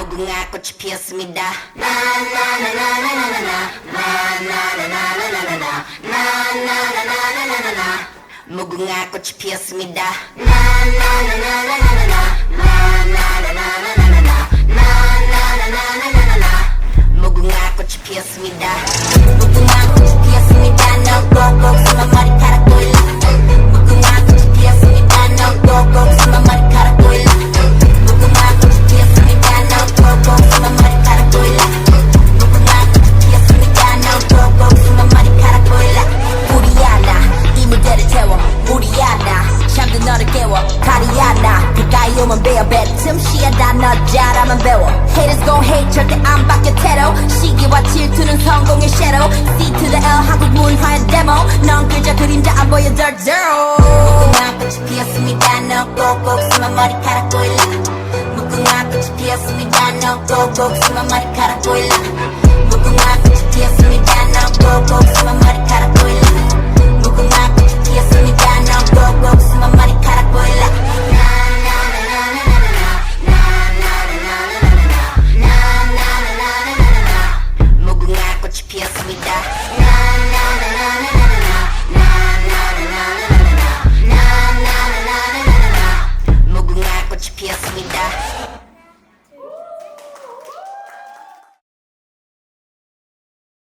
무궁화 꽃이 피었습니다. 나나나나나나나 나나나나나나나 나나나나나나나 무궁화 꽃이 피었습니다. 나나나나나나나 나나나나나나나 나나나나나나나 무궁화 꽃이 피었습니다 너 잘하면 배워 Haters gon' hate 절대 안 바뀌어 태도 시기와 질투는 성공의 shadow C to the L 한국 문화의 데모 넌 글자 그림자 안 보여 dirt zero 무궁화 꽃이 피었습니다 너 꼭꼭 숨어 머리카락 보일라 무궁화 꽃이 피었습니다 너 꼭꼭 숨어 머리카락 보일라 Yeah.